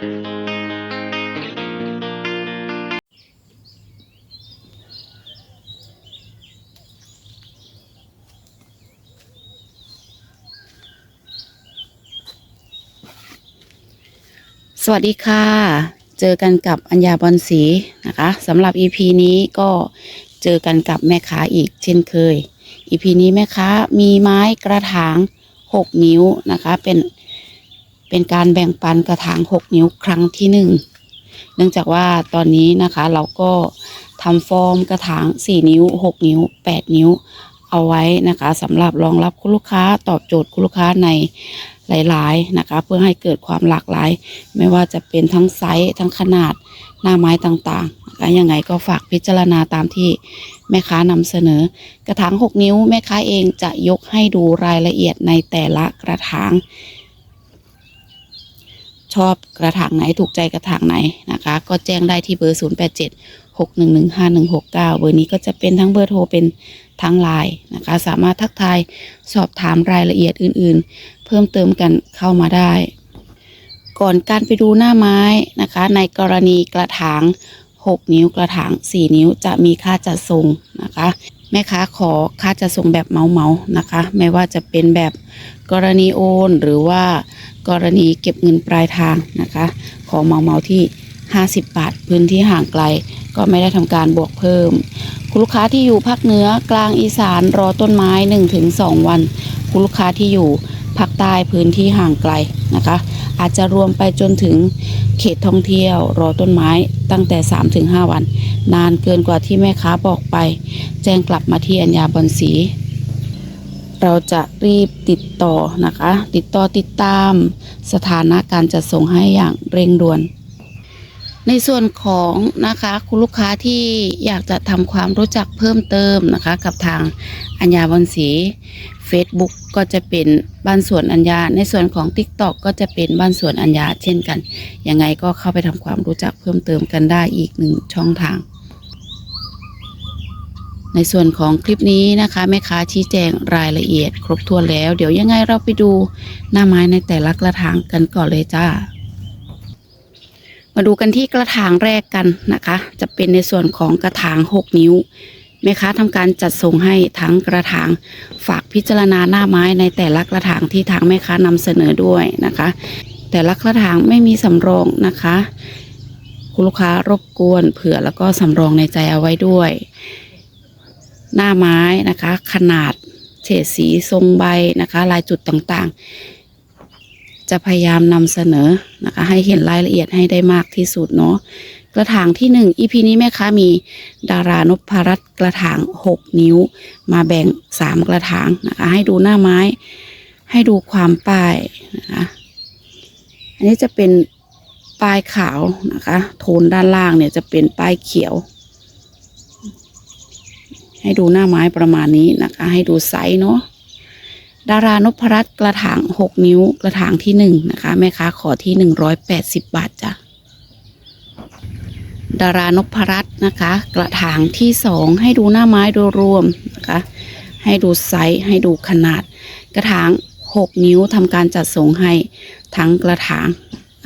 สวัสดีค่ะ เจอกันกับอัญญาบอลสีนะคะสำหรับ EP นี้ก็เจอกันกับแม่ค้าอีกเช่นเคย EP นี้แม่ค้ามีไม้กระถาง 6 นิ้วนะคะ เป็น เป็นการแบ่งปันกระถาง 6 นิ้วครั้งที่หนึ่งเนื่องจากว่าตอนนี้นะคะเราก็ทำฟอร์มกระถาง 4 นิ้ว 6 นิ้ว 8 นิ้วเอาไว้นะคะสำหรับรองรับคุณลูกค้าตอบโจทย์คุณลูกค้าในหลาย ๆ นะคะ เพื่อให้เกิดความหลากหลาย ไม่ว่าจะเป็นทั้งไซส์ทั้งขนาดหน้าไม้ต่างๆนะคะยังไงก็ฝากพิจารณาตามที่แม่ค้านำเสนอ กระถาง 6 นิ้วแม่ค้าเองจะยกให้ดูรายละเอียดในแต่ละกระถาง ชอบกระถางไหนถูกใจกระถางไหนนะคะ ก็แจ้งได้ที่เบอร์ 0 8 7 6 1 1 5 1 6 9 เบอร์นี้ก็จะเป็นทั้งเบอร์โทรเป็นทั้งไลน์นะคะ สามารถทักทายสอบถามรายละเอียดอื่นๆ เพิ่มเติมกันเข้ามาได้ ก่อนการไปดูหน้าไม้นะคะ ในกรณีกระถาง 6 นิ้วกระถาง 4 นิ้วจะมีค่าจัดส่งนะคะ แม่ค้าขอค่าจะส่งแบบเมาเมานะคะ ไม่ว่าจะเป็นแบบกรณีโอน หรือว่ากรณีเก็บเงินปลายทางนะคะ ขอเมาเมาที่ 50 บาท พื้นที่ห่างไกล ก็ไม่ได้ทำการบวกเพิ่ม คุณลูกค้าที่อยู่ภาคเหนือกลางอีสานรอต้นไม้ 1-2 วัน คุณลูกค้าที่อยู่ ภาคใต้พื้นที่ห่างไกลนะคะ อาจจะรวมไปจนถึงเขตท่องเที่ยว รอต้นไม้ตั้งแต่ 3-5 วัน นานเกินกว่าที่แม่ค้าบอกไป แจ้งกลับมาที่อัญญาบอนสีเราจะรีบติดต่อนะคะ ติดต่อติดตามสถานะการจัดส่งให้อย่างเร่งด่วน ในส่วนของนะคะคุณลูกค้าที่อยากจะทำความรู้จักเพิ่มเติมนะคะ กับทางอัญญาบอนสี Facebook ก็จะเป็นบ้านสวนอัญญา ในส่วนของ TikTok ก็จะเป็นบ้านสวนอัญญา เช่นกัน ยังไงก็เข้าไปทำความรู้จักเพิ่มเติมกันได้อีกหนึ่งช่องทาง ในส่วนของคลิปนี้นะคะแม่ค้าชี้แจงรายละเอียด ครบถ้วนแล้ว เดี๋ยวยังไงเราไปดูหน้าไม้ในแต่ละกระถางกันก่อนเลยจ้า มาดูกันที่กระถางแรกกันนะคะ จะเป็นในส่วนของกระถาง 6 นิ้วแม่ค้าทำการจัดส่งให้ทั้งกระถางฝากพิจารณาหน้าไม้ในแต่ละกระถางที่ทางแม่ค้านำเสนอด้วยนะคะ แต่ละกระถางไม่มีสำรองนะคะ คุณลูกค้ารบกวนเผื่อแล้วก็สำรองในใจเอาไว้ด้วย หน้าไม้นะคะ ขนาดเฉดสีทรงใบนะคะ ลายจุดต่างๆ จะพยายามนำเสนอนะคะ ให้เห็นรายละเอียดให้ได้มากที่สุดเนาะกระถางที่หนึ่งอีพีนี้แม่ค้ามีดารานพรัตกระถางหกนิ้ว มาแบ่งสามกระถางนะคะ ให้ดูหน้าไม้ ให้ดูความป้ายนะคะ อันนี้จะเป็นป้ายขาวนะคะ โทนด้านล่างเนี่ยจะเป็นป้ายเขียว ให้ดูหน้าไม้ประมาณนี้นะคะ ให้ดูไซส์เนาะ ดารานพรัตน์กระถางหกนิ้วกระถางที่หนึ่งนะคะ แม่ค้าขอที่หนึ่งร้อยแปดสิบบาทจ้ะดารานพรัตน์นะคะ กระถางที่สองให้ดูหน้าไม้โดยรวมนะคะ ให้ดูไซส์ให้ดูขนาด กระถางหกนิ้วทำการจัดส่งให้ทั้งกระถาง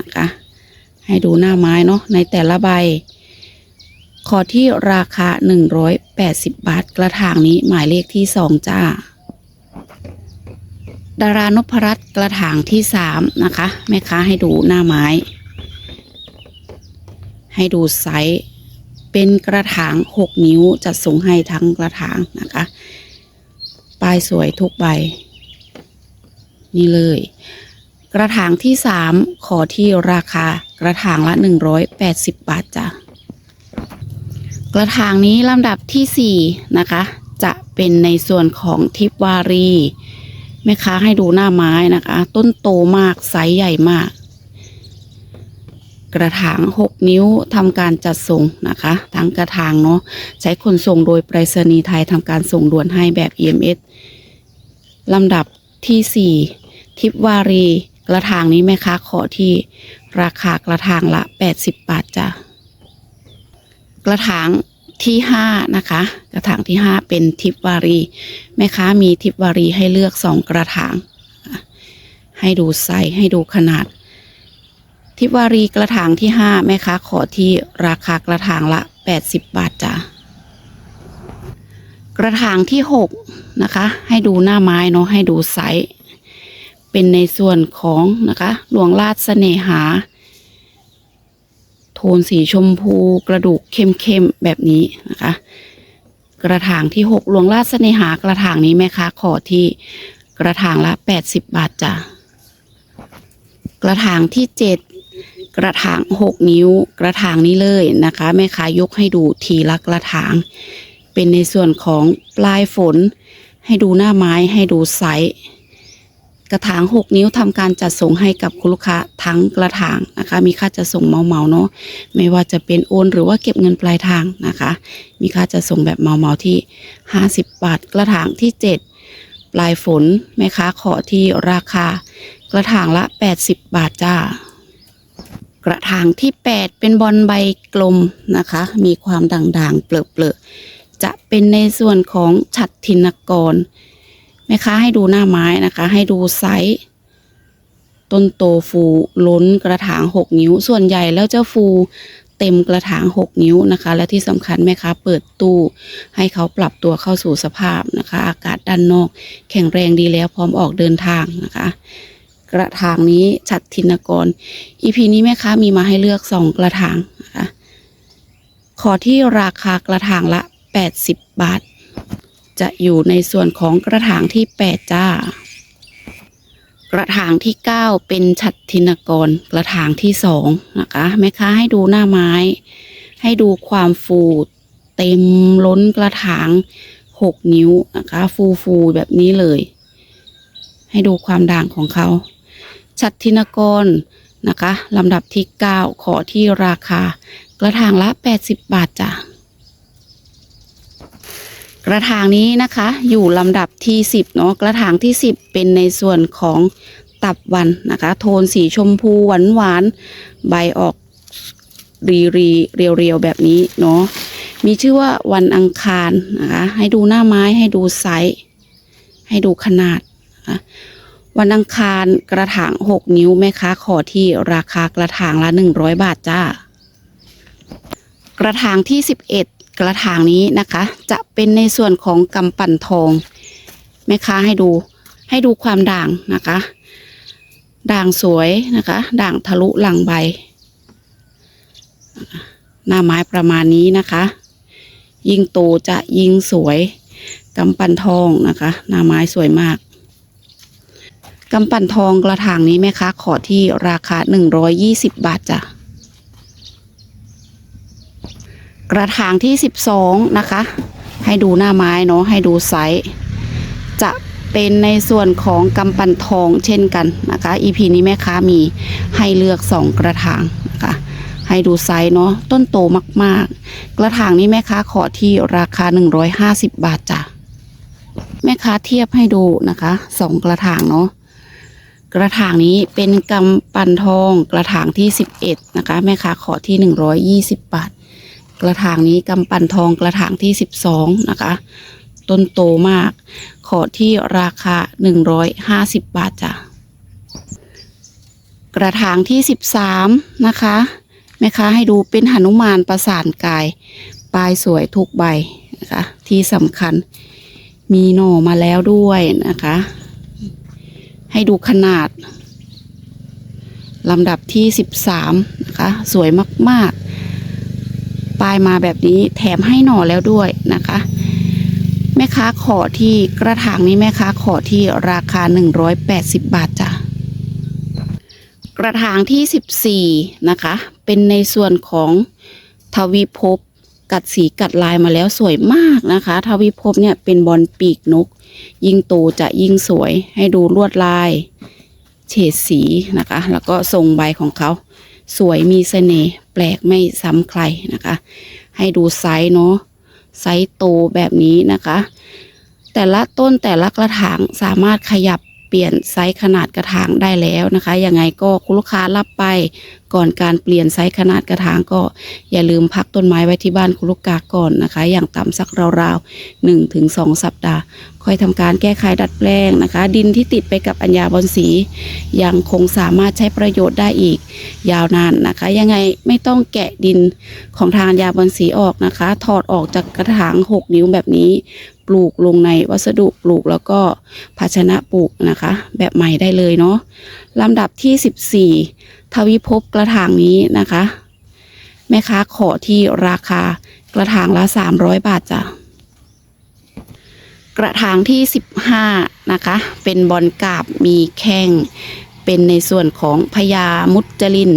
นะคะ ให้ดูหน้าไม้เนาะในแต่ละใบ ขอที่ราคา 180 บาท กระถางนี้หมายเลขที่สองจ้า ดารานพรัตน์กระถางที่สามนะคะแม่ค้าให้ดูหน้าไม้ ให้ดูไซส์เป็นกระถาง6นิ้วจัดส่งให้ทั้งกระถางนะคะป้ายสวยทุกใบ นี่เลย กระถางที่สามขอที่ราคากระถางละ180บาทจ้ะกระถางนี้ลำดับที่สี่นะคะ จะเป็นในส่วนของทิพวารี แม่ค้าให้ดูหน้าไม้นะคะ ต้นโตมากไซส์ใหญ่มาก กระถาง 6 นิ้วทำการจัดส่งนะคะ ทั้งกระถางเนาะใช้ขนส่งโดยไปรษณีย์ไทยทำการส่งด่วนให้แบบ EMS ลำดับที่ 4 ทิพวารี กระถางนี้แม่ค้าขอที่ราคากระถางละ 80 บาทจ้ะกระถาง ที่ห้านะคะ กระถางที่ห้าเป็นทิพวารี แม่ค้ามีทิพวารีให้เลือกสองกระถาง ให้ดูไซส์ให้ดูขนาด ทิวารีกระถางที่5แม่ค้าขอที่ราคากระถางละ80บาทจ้ะกระถางที่6นะคะ ให้ดูหน้าไม้เนาะให้ดูไซส์เป็นในส่วนของนะคะหลวงราชเสน่หา นสีชมพูกระดูกเข้มๆแบบนี้นะคะ กระถางที่6หลวงราชเสนหากระถางนี้แม่ค้าขอที่กระถางละ80บาทจ้ะกระถางที่7กระถาง6นิ้วกระถางนี้เลยนะคะแม่ค้ายกให้ดูทีละกระถาง เป็นในส่วนของปลายฝน ให้ดูหน้าไม้ให้ดูไซส์ กระถาง 6 นิ้วทำการจัดส่งให้กับคุณลูกค้าทั้งกระถางนะคะ มีค่าจัดส่งเมาๆเนาะไม่ว่าจะเป็นโอนหรือว่าเก็บเงินปลายทางนะคะ มีค่าจัดส่งแบบเมาๆที่ 50 บาท กระถางที่ 7 ปลายฝนแม่ค้าขอที่ราคา กระถางละ 80 บาทจ้ากระถางที่ 8 เป็นบอลใบกลมนะคะ มีความด่างๆเปลือะๆจะเป็นในส่วนของฉัดทินกร แม่ค้าให้ดูหน้าไม้นะคะ ให้ดูไซส์ต้นโตฟูล้นกระถาง 6 นิ้ว ส่วนใหญ่แล้วจะฟูเต็มกระถาง 6 นิ้วนะคะ และที่สำคัญแม่ค้าเปิดตู้ให้เขาปรับตัวเข้าสู่สภาพนะคะ อากาศด้านนอก แข็งแรงดีแล้วพร้อมออกเดินทางนะคะ กระถางนี้ฉัดทินกรอีพีนี้แม่ค้ามีมาให้เลือกสองกระถางนะคะขอที่ราคากระถางละ 80 บาท จะอยู่ในส่วนของกระถางที่8จ้า กระถางที่9เป็นฉัดทินกร กระถางที่2นะคะแม่ค้าให้ดูหน้าไม้ ให้ดูความฟูเต็มล้นกระถาง6นิ้วนะคะ ฟูฟูแบบนี้เลย ให้ดูความด่างของเขาชัดทินกรนะคะลำดับที่ 9 ขอที่ราคากระถางละ 80 บาทจ้ะ กระถางนี้นะคะ อยู่ลำดับที่ 10เนาะกระถางที่ 10 เป็นในส่วนของตับวันนะคะ โทนสีชมพูหวานหวานๆใบออกรีรีเรียวเรียวๆแบบนี้เนาะมีชื่อว่าวันอังคารนะคะ ให้ดูหน้าไม้ให้ดูไซส์ให้ดูขนาดนะะวันอังคารกระถาง 6 นิ้วแม่ค้าขอที่ราคากระถางละ 100 บาทจ้า กระถางที่ 11 กระถางนี้นะคะ จะเป็นในส่วนของกำปั่นทองแม่ค้าให้ดูให้ดูความด่างนะคะ ด่างสวยนะคะ ด่างทะลุหลังใบ หน้าไม้ประมาณนี้นะคะ ยิ่งโตจะยิ่งสวยกำปั่นทองนะคะ หน้าไม้สวยมากกำปั่นทองกระถางนี้แม่ค้าขอที่ราคา 120 บาทจ้ะ กระถางที่ 12 นะคะ ให้ดูหน้าไม้เนาะให้ดูไซส์จะเป็นในส่วนของกำปั่นทองเช่นกันนะคะ EP นี้แม่ค้ามีให้เลือก 2 กระถางนะคะให้ดูไซส์เนาะต้นโตมากๆ กระถางนี้แม่ค้าขอที่ราคา 150 บาทจ้ะแม่ค้าเทียบให้ดูนะคะสองกระถางเนาะกระถางนี้เป็นกำปั่นทองกระถางที่ 11นะคะแม่ค้าขอที่ 120 บาท กระถางนี้กำปั่นทองกระถางที่ 12 นะคะ ต้นโตมาก ขอที่ราคา 150 บาทจ้ะ กระถางที่ 13 นะคะแม่ค้าให้ดูเป็นหนุมานประสานกาย ปลายสวยทุกใบนะคะ ที่สำคัญมีหน่อมาแล้วด้วยนะคะ ให้ดูขนาดลำดับที่ 13 นะคะ สวยมาก ๆ ปลายมาแบบนี้แถมให้หน่อแล้วด้วยนะคะ แม่ค้าขอที่กระถางนี้แม่ค้าขอที่ราคา 180 บาทจ้ะกระถางที่ 14 นะคะ เป็นในส่วนของทวีภพกัดสีกัดลายมาแล้วสวยมากนะคะทวีภพเนี่ยเป็นบอลปีกนก ยิ่งโตจะยิ่งสวยให้ดูลวดลาย เฉดสีนะคะ แล้วก็ทรงใบของเขา สวยมีเสน่ห์แปลกไม่ซ้ำใครนะคะ ให้ดูไซส์เนาะไซส์โตแบบนี้นะคะ แต่ละต้นแต่ละกระถางสามารถขยับเปลี่ยนไซส์ขนาดกระถางได้แล้วนะคะยังไงก็คุณลูกค้ารับไป ก่อนการเปลี่ยนไซส์ขนาดกระถางก็อย่าลืมพักต้นไม้ไว้ที่บ้านคุณลูกกาก่อนนะคะ อย่างต่ำสักราวๆ1-2ถึงสัปดาห์ ค่อยทำการแก้ไขดัดแปลงนะคะ ดินที่ติดไปกับอัญญาบอนสี ยังคงสามารถใช้ประโยชน์ได้อีก ยาวนานนะคะ ยังไงไม่ต้องแกะดินของทางอัญญาบอนสีออกนะคะ ถอดออกจากกระถาง 6 นิ้วแบบนี้ปลูกลงในวัสดุปลูกแล้วก็ภาชนะปลูกนะคะ แบบใหม่ได้เลยเนาะลำดับที่ 14 ทวิภพกระถางนี้นะคะ แม่ค้าขอที่ราคากระถางละ300บาทจ้ะกระถางที่15นะคะ เป็นบอลกาบมีแข้งเป็นในส่วนของพญามุจลิน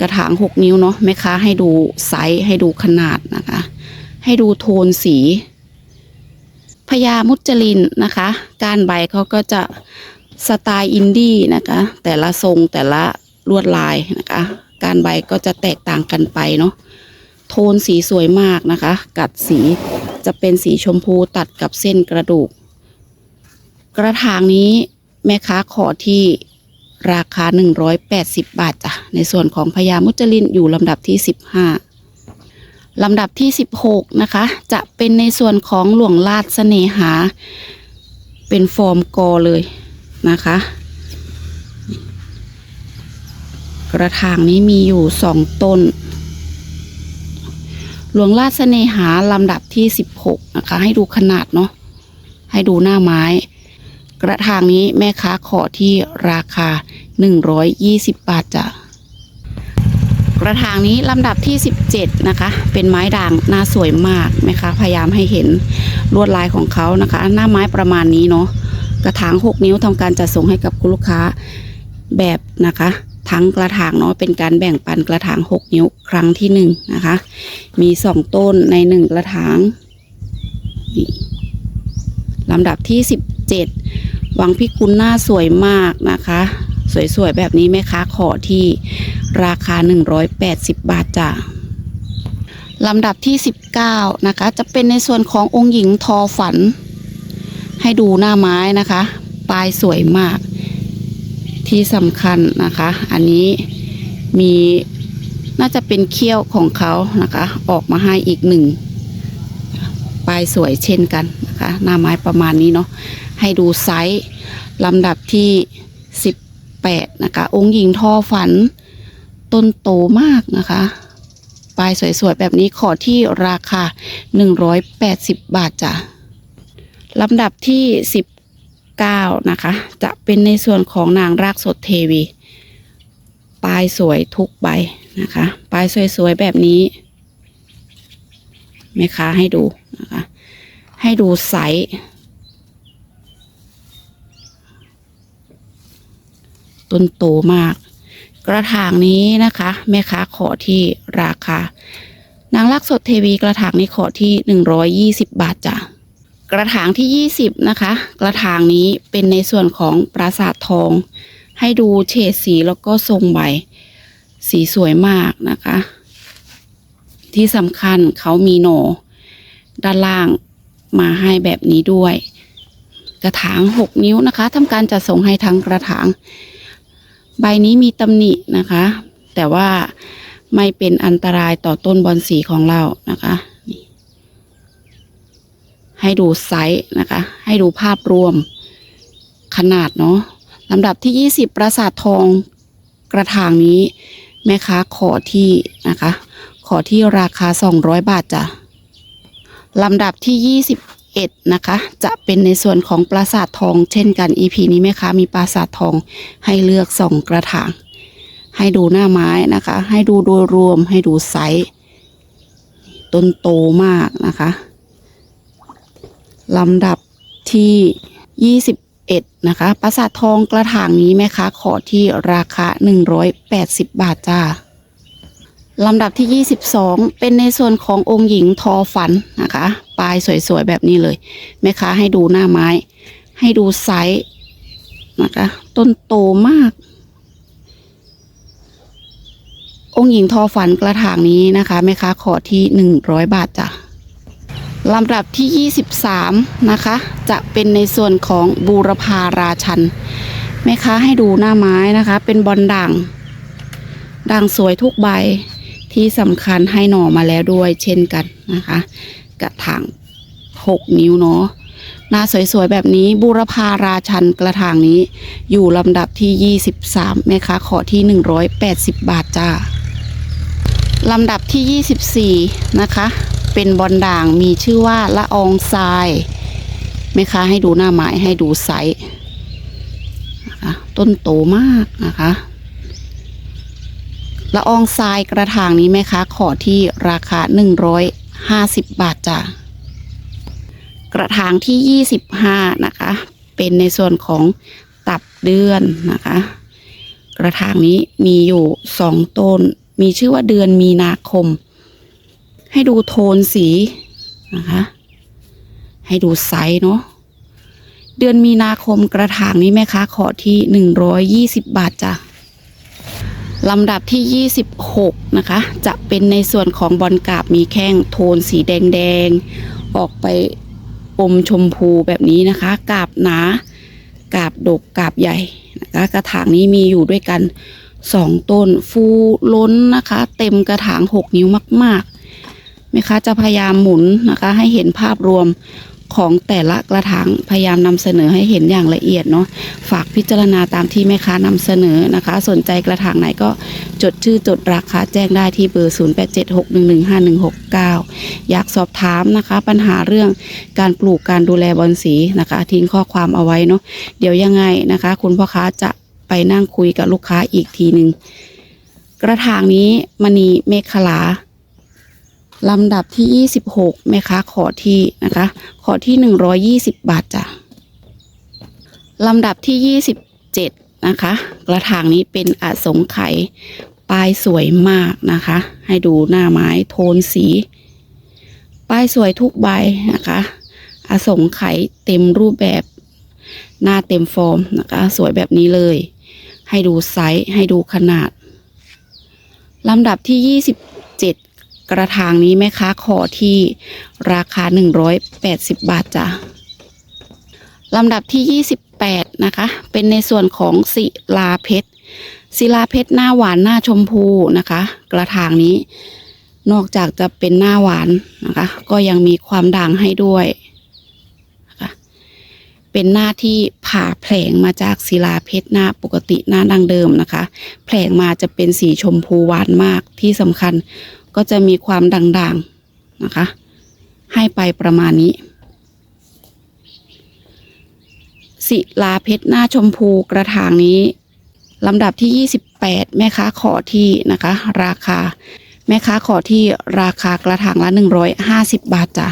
กระถาง6นิ้วเนาะแม่ค้าให้ดูไซส์ให้ดูขนาดนะคะ ให้ดูโทนสีพญามุจลินนะคะ การใบเขาก็จะสไตล์อินดี้นะคะ แต่ละทรงแต่ละ ลวดลายนะคะ การใบก็จะแตกต่างกันไปเนาะโทนสีสวยมากนะคะ กัดสีจะเป็นสีชมพูตัดกับเส้นกระดูก กระถางนี้แม่ค้าขอที่ราคา 180 บาทจ้ะในส่วนของพญามุจลินอยู่ลำดับที่ 15ลำดับที่ 16 นะคะ จะเป็นในส่วนของหลวงลาดเสน่หา เป็นฟอร์มกอเลยนะคะ กระถางนี้มีอยู่สองต้น หลวงราชเสนหาลำดับที่16นะคะ ให้ดูขนาดเนาะให้ดูหน้าไม้ กระถางนี้แม่ค้าขอที่ราคา120บาทจ้ะกระถางนี้ลำดับที่ 17 นะคะ เป็นไม้ด่างหน้าสวยมากแม่ค้าพยายามให้เห็นลวดลายของเขานะคะ หน้าไม้ประมาณนี้เนาะ กระถาง 6 นิ้วทำการจัดส่งให้กับคุณลูกค้าแบบนะคะ ทั้งกระถางเนาะเป็นการแบ่งปันกระถาง6นิ้วครั้งที่หนึ่งนะคะ มีสองต้นในหนึ่งกระถางลำดับที่17วังพิกุลหน้าสวยมากนะคะ สวยๆ แบบนี้แม่ค้าขอที่ราคา 180 บาทจ้ะลำดับที่ 19 นะคะ จะเป็นในส่วนขององค์หญิงทอฝัน ให้ดูหน้าไม้นะคะ ปลายสวยมาก ที่สำคัญนะคะ อันนี้มีน่าจะเป็นเขี้ยวของเขานะคะ ออกมาให้อีกหนึ่งปลายสวยเช่นกันนะคะ หน้าไม้ประมาณนี้เนาะให้ดูไซส์ลำดับที่ 18 นะคะ องค์หญิงทอฝัน ต้นโตมากนะคะปลายสวยๆ แบบนี้ขอที่ราคา 180 บาทจ้ะลำดับที่ 9 นะคะ จะเป็นในส่วนของนางรากสดเทวี ปลายสวยทุกใบนะคะ ปลายสวยๆแบบนี้แม่ค้าให้ดูนะคะ ให้ดูไซส์ต้นโตมาก กระถางนี้นะคะ แม่ค้าขอที่ราคา นางลักสดเทวีกระถางนี้ขอที่หนึ่งร้อยยี่สิบบาทจ้ะ กระถางที่ยี่สิบนะคะ กระถางนี้เป็นในส่วนของปราสาททอง ให้ดูเฉดสีแล้วก็ทรงใบ สีสวยมากนะคะ ที่สำคัญเขามีโหนด้านล่างมาให้แบบนี้ด้วย กระถางหกนิ้วนะคะทำการจัดส่งให้ทั้งกระถาง ใบนี้มีตำหนินะคะ แต่ว่าไม่เป็นอันตรายต่อต้นบอนสีของเรานะคะ ให้ดูไซส์นะคะ ให้ดูภาพรวมขนาดเนาะลำดับที่ 20 ปราสาททองกระถางนี้ แม่ค้าขอที่นะคะ ขอที่ราคา 200 บาทจ้ะลำดับที่ 21 นะคะ จะเป็นในส่วนของปราสาททอง เช่นกัน EP นี้แม่ค้ามีปราสาททองให้เลือกสองกระถาง ให้ดูหน้าไม้นะคะ ให้ดูโดยรวมให้ดูไซส์ต้นโตมากนะคะ ลำดับที่ 21 นะคะ ปราสาททองกระถางนี้แม่ค้าขอที่ราคา 180 บาทจ้าลำดับที่ 22 เป็นในส่วนขององค์หญิงทอฝันนะคะ ปลายสวยๆ แบบนี้เลย แม่ค้าให้ดูหน้าไม้ ให้ดูไซส์นะคะ ต้นโตมาก องค์หญิงทอฝันกระถางนี้นะคะ แม่ค้าขอที่ 100 บาทจ้ะ ลำดับที่ 23 นะคะ จะเป็นในส่วนของบูรพาราชันแม่ค้าให้ดูหน้าไม้นะคะ เป็นบอลด่าง ด่างสวยทุกใบที่สำคัญให้หน่อมาแล้วด้วยเช่นกันนะคะ กระถาง 6 นิ้วเนาะหน้าสวยๆ แบบนี้บูรพาราชันกระถางนี้อยู่ลำดับที่ 23 แม่ค้าขอที่ 180 บาทจ้าลำดับที่ 24 นะคะ เป็นบอลด่างมีชื่อว่าละอองทรายแม่ค้าให้ดูหน้าไม้ให้ดูไซส์นะคะต้นโตมากนะคะละอองทรายกระถางนี้แม่ค้าขอที่ราคา 150 บาทจ้ะกระถางที่ 25 นะคะ เป็นในส่วนของตับเดือนนะคะ กระถางนี้มีอยู่สองต้น มีชื่อว่าเดือนมีนาคม ให้ดูโทนสีนะคะ ให้ดูไซส์เนาะเดือนมีนาคมกระถางนี้แม่ค้าขอที่ 120 บาทจ้ะลำดับที่ 26 นะคะ จะเป็นในส่วนของบอลกาบมีแข้งโทนสีแดงๆ ออกไปอมชมพูแบบนี้นะคะ กาบหนากาบดกกาบใหญ่นะคะกระถางนี้มีอยู่ด้วยกัน 2 ต้นฟูล้นนะคะ เต็มกระถาง 6 นิ้วมากๆ แม่ค้าจะพยายามหมุนนะคะ ให้เห็นภาพรวมของแต่ละกระถางพยายามนำเสนอให้เห็นอย่างละเอียดเนาะฝากพิจารณาตามที่แม่ค้านำเสนอนะคะ สนใจกระถางไหนก็จดชื่อจดราคาแจ้งได้ที่เบอร์ 0876115169 อยากสอบถามนะคะ ปัญหาเรื่องการปลูกการดูแลบอนสีนะคะ ทิ้งข้อความเอาไว้เนาะเดี๋ยวยังไงนะคะ คุณพ่อค้าจะไปนั่งคุยกับลูกค้าอีกทีหนึ่งกระถางนี้มณีเมฆลา ลำดับที่ 26แม่ค้าขอที่นะคะ ขอที่ 120 บาทจ้ะลำดับที่ 27 นะคะ กระถางนี้เป็นอสงไขยปลายสวยมากนะคะ ให้ดูหน้าไม้โทนสีป้ายสวยทุกใบนะคะอสงไขยเต็มรูปแบบหน้าเต็มฟอร์มนะคะ สวยแบบนี้เลย ให้ดูไซส์ให้ดูขนาดลำดับที่ 27 กระถางนี้แม่ค้าขอที่ราคา 180 บาทจ้ะลำดับที่ 28 นะคะ เป็นในส่วนของศิลาเพชรศิลาเพชรหน้าหวานหน้าชมพูนะคะ กระถางนี้นอกจากจะเป็นหน้าหวานนะคะ ก็ยังมีความด่างให้ด้วยนะคะเป็นหน้าที่ผ่าแผลงมาจากศิลาเพชรหน้าปกติหน้าดังเดิมนะคะ แผลงมาจะเป็นสีชมพูหวานมากที่สำคัญ ก็จะมีความด่างๆนะคะ ให้ไปประมาณนี้ ศิลาเพชรหน้าชมพูกระถางนี้ลำดับที่ 28 แม่ค้าขอที่นะคะ ราคา แม่ค้าขอที่ราคากระถางละ 150 บาทจ้ะ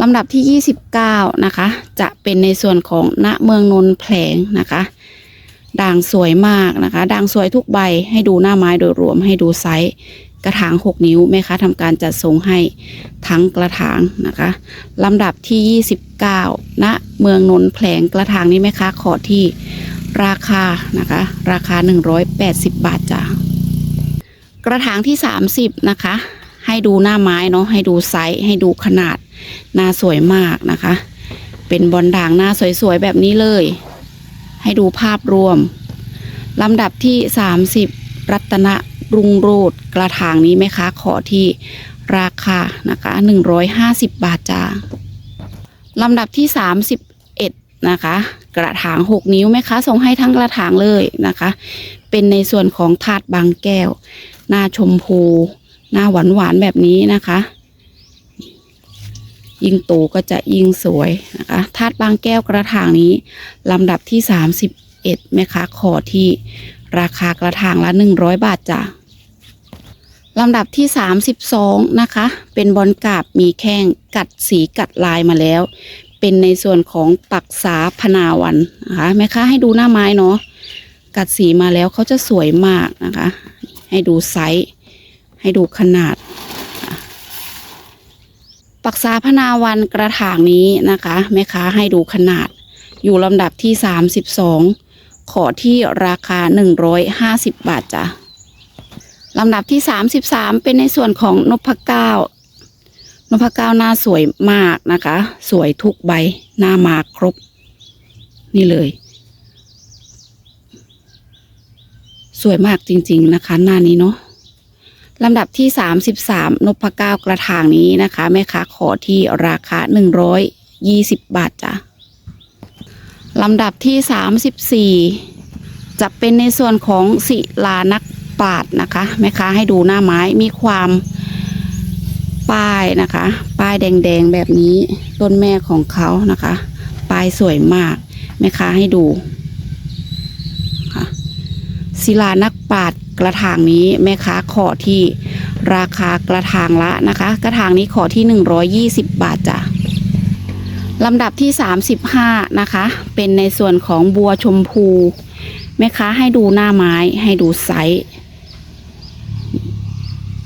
ลำดับที่ 29 นะคะ จะเป็นในส่วนของณเมืองนนแผลงนะคะ ด่างสวยมากนะคะ ด่างสวยทุกใบให้ดูหน้าไม้โดยรวมให้ดูไซส์กระถาง 6 นิ้วแม่ค้าทำการจัดทรงให้ทั้งกระถางนะคะลำดับที่ 29ณเมืองนนท์แผลงกระถางนี้แม่ค้าขอที่ราคานะคะ ราคา 180 บาทจ้ะกระถางที่ 30 นะคะ ให้ดูหน้าไม้เนาะให้ดูไซส์ให้ดูขนาดหน้าสวยมากนะคะ เป็นบอลด่างหน้าสวยๆแบบนี้เลย ให้ดูภาพรวมลำดับที่ 30 รัตนรุงโรดกระถางนี้ไหมคะขอที่ราคานะคะ150 บาทจ้าลำดับที่ 31 นะคะ กระถาง 6 นิ้วไหมคะส่งให้ทั้งกระถางเลยนะคะ เป็นในส่วนของถาดบางแก้ว หน้าชมพู หน้าหวานหวานๆแบบนี้นะคะ ยิ่งโตก็จะยิ่งสวยนะคะถาดบางแก้วกระถางนี้ลำดับที่ 31แม่ค้าขอที่ราคากระถางละ 100 บาทจ้ะลำดับที่ 32 นะคะ เป็นบอลกาบมีแข้งกัดสีกัดลายมาแล้ว เป็นในส่วนของปักษาพนาวันนะคะแม่ค้าให้ดูหน้าไม้เนาะกัดสีมาแล้วเขาจะสวยมากนะคะ ให้ดูไซส์ให้ดูขนาด ปักษาพนาวันกระถางนี้นะคะแม่ค้าให้ดูขนาด อยู่ลำดับที่ 32 ขอที่ราคา 150 บาทจ้ะลำดับที่ 33 เป็นในส่วนของนพเก้านพเก้าหน้าสวยมากนะคะ สวยทุกใบหน้ามาครบ นี่เลย สวยมากจริง ๆนะคะ หน้านี้เนาะ ลำดับที่ 33นพเก้ากระถางนี้นะคะ แม่ค้าขอที่ราคา 120 บาทจ้ะลำดับที่ 34 จะเป็นในส่วนของศิลานักปาดนะคะ แม่ค้าให้ดูหน้าไม้มีความป้ายนะคะ ป้ายแดงๆแบบนี้ต้นแม่ของเขานะคะ ป้ายสวยมาก แม่ค้าให้ดูค่ะศิลานักปาด กระถางนี้แม่ค้าขอที่ราคากระถางละนะคะ กระถางนี้ขอที่ 120 บาทจ้ะลำดับที่ 35 นะคะ เป็นในส่วนของบัวชมพูแม่ค้าให้ดูหน้าไม้ให้ดูไซส์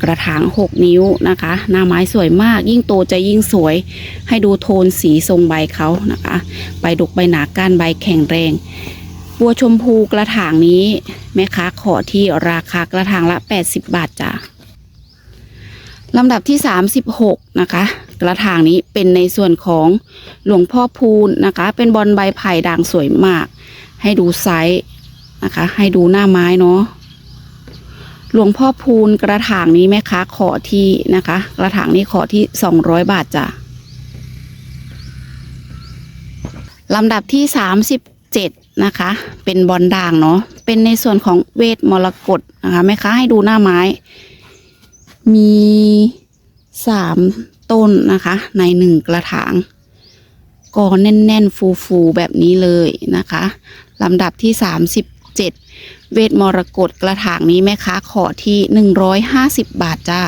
กระถาง 6 นิ้วนะคะ หน้าไม้สวยมาก ยิ่งโตจะยิ่งสวย ให้ดูโทนสีทรงใบเขานะคะ ใบดกใบหนาก้านใบแข็งแรง บัวชมพูกระถางนี้แม่ค้าขอที่ราคากระถางละ 80 บาทจ้ะลำดับที่ 36 นะคะ กระถางนี้เป็นในส่วนของหลวงพ่อพูนนะคะ เป็นบอลใบไผ่ด่างสวยมาก ให้ดูไซส์นะคะ ให้ดูหน้าไม้เนาะหลวงพ่อพูนกระถางนี้แม่ค้าขอที่นะคะ กระถางนี้ขอที่ 200 บาทจ้ะลำดับที่ 37 นะคะ เป็นบอลด่างเนาะเป็นในส่วนของเวทมรกตนะคะแม่ค้าให้ดูหน้าไม้ มีสามต้นนะคะ ในหนึ่งกระถางกอแน่นๆ ฟูๆ แบบนี้เลยนะคะลำดับที่ 37 เวทมรกตกระถางนี้แม่ค้าขอที่ 150 บาทจ้า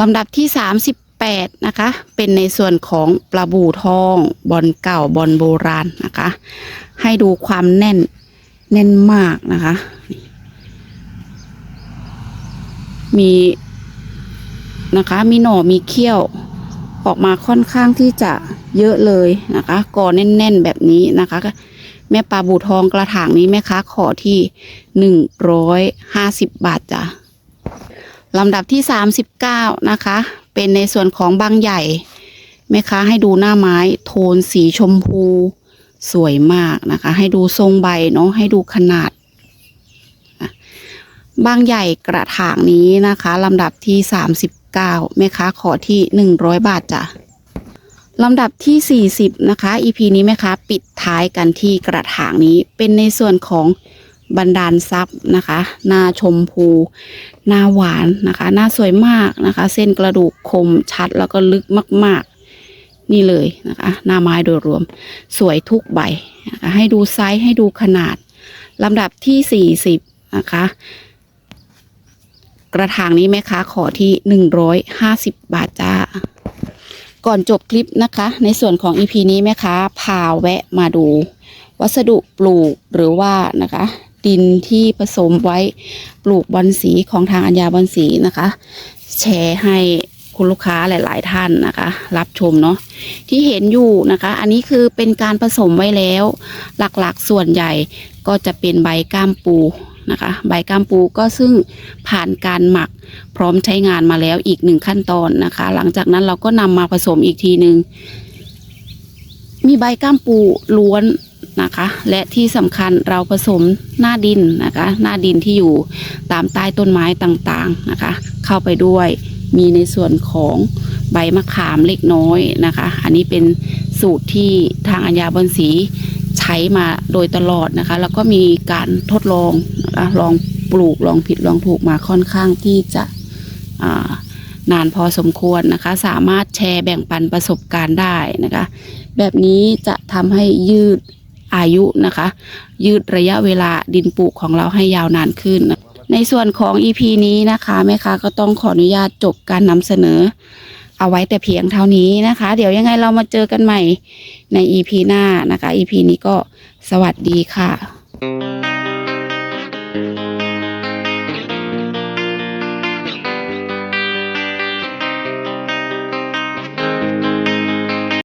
ลำดับที่ 38 นะคะ เป็นในส่วนของปลาบูทองบอลเก่าบอลโบราณนะคะ ให้ดูความแน่นแน่นมากนะคะ มีนะคะมีหน่อมีเขี้ยวออกมาค่อนข้างที่จะเยอะเลยนะคะกอแน่นๆแบบนี้นะคะแม่ปลาบูทองกระถางนี้แม่ค้าขอที่หนึ่งร้อยห้าสิบบาทจ้ะลำดับที่สามสิบเก้านะคะ เป็นในส่วนของบางใหญ่แม่ค้าให้ดูหน้าไม้โทนสีชมพูสวยมากนะคะ ให้ดูทรงใบเนาะให้ดูขนาด บางใหญ่กระถางนี้นะคะลำดับที่39แม่ค้าขอที่100บาทจ้ะลำดับที่40นะคะ EP นี้แม่ค้าปิดท้ายกันที่กระถางนี้เป็นในส่วนของ บันดาลทรัพย์นะคะ หน้าชมพู หน้าหวานนะคะ หน้าสวยมากนะคะ เส้นกระดูกคมชัดแล้วก็ลึกมาก ๆ นี่เลยนะคะ หน้าไม้โดยรวม สวยทุกใบนะคะให้ดูไซส์ให้ดูขนาดลำดับที่ 40 นะคะ กระถางนี้แม่ค้าขอที่ 150 บาทจ้า ก่อนจบคลิปนะคะ ในส่วนของ EP นี้แม่ค้าพาแวะมาดู วัสดุปลูกหรือว่านะคะ ดินที่ผสมไว้ปลูกบอนสีของทางอัญญาบอนสีนะคะ แชร์ให้คุณลูกค้าหลาย ๆ ท่านนะคะ รับชมเนาะที่เห็นอยู่นะคะ อันนี้คือเป็นการผสมไว้แล้ว หลักๆส่วนใหญ่ก็จะเป็นใบก้ามปูนะคะ ใบก้ามปูก็ซึ่งผ่านการหมักพร้อมใช้งานมาแล้วอีกหนึ่งขั้นตอนนะคะ หลังจากนั้นเราก็นำมาผสมอีกทีหนึ่งมีใบก้ามปูล้วน นะคะ และที่สำคัญเราผสมหน้าดินนะคะ หน้าดินที่อยู่ตามใต้ต้นไม้ต่างๆนะคะ เข้าไปด้วยมีในส่วนของใบมะขามเล็กน้อยนะคะ อันนี้เป็นสูตรที่ทางอัญญาบอนสีใช้มาโดยตลอดนะคะ แล้วก็มีการทดลองนะคะลองปลูกลองผิดลองถูกมาค่อนข้างที่จะนานพอสมควรนะคะ สามารถแชร์แบ่งปันประสบการณ์ได้นะคะ แบบนี้จะทำให้ยืด อายุนะคะ ยืดระยะเวลาดินปลูกของเราให้ยาวนานขึ้น ในส่วนของ EP นี้นะคะแม่ค้าก็ต้องขออนุญาตจบการนำเสนอ เอาไว้แต่เพียงเท่านี้นะคะ เดี๋ยวยังไงเรามาเจอกันใหม่ใน EP หน้านะคะ EP นี้ก็สวัสดีค่ะ